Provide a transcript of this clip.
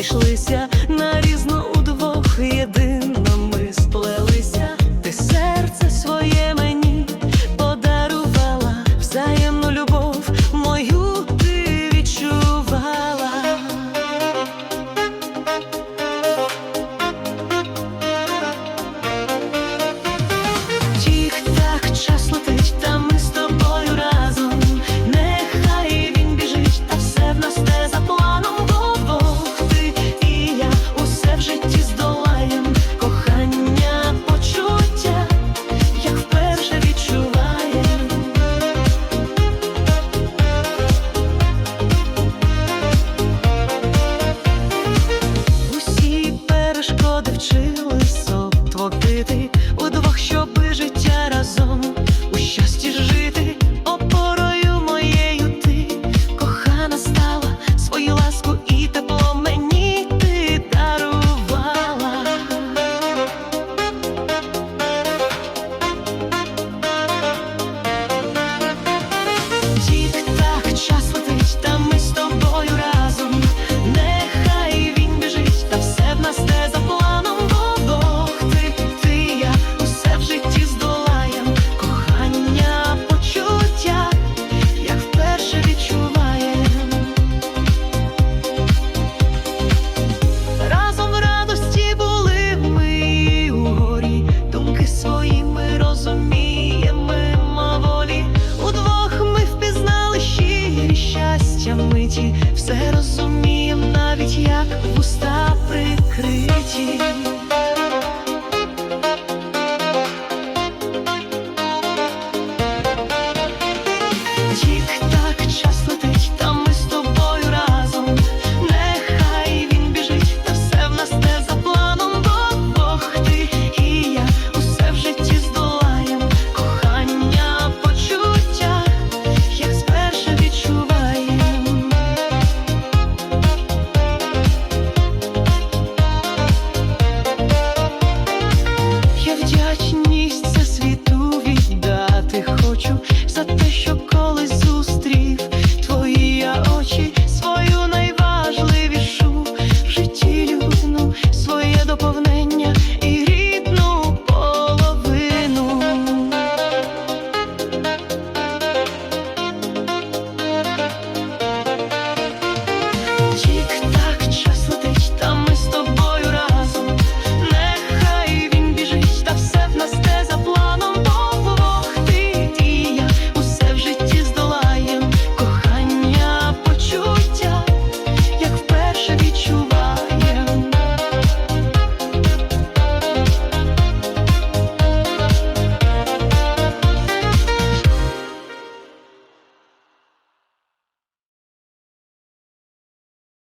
Одну перешкоди вчились хочу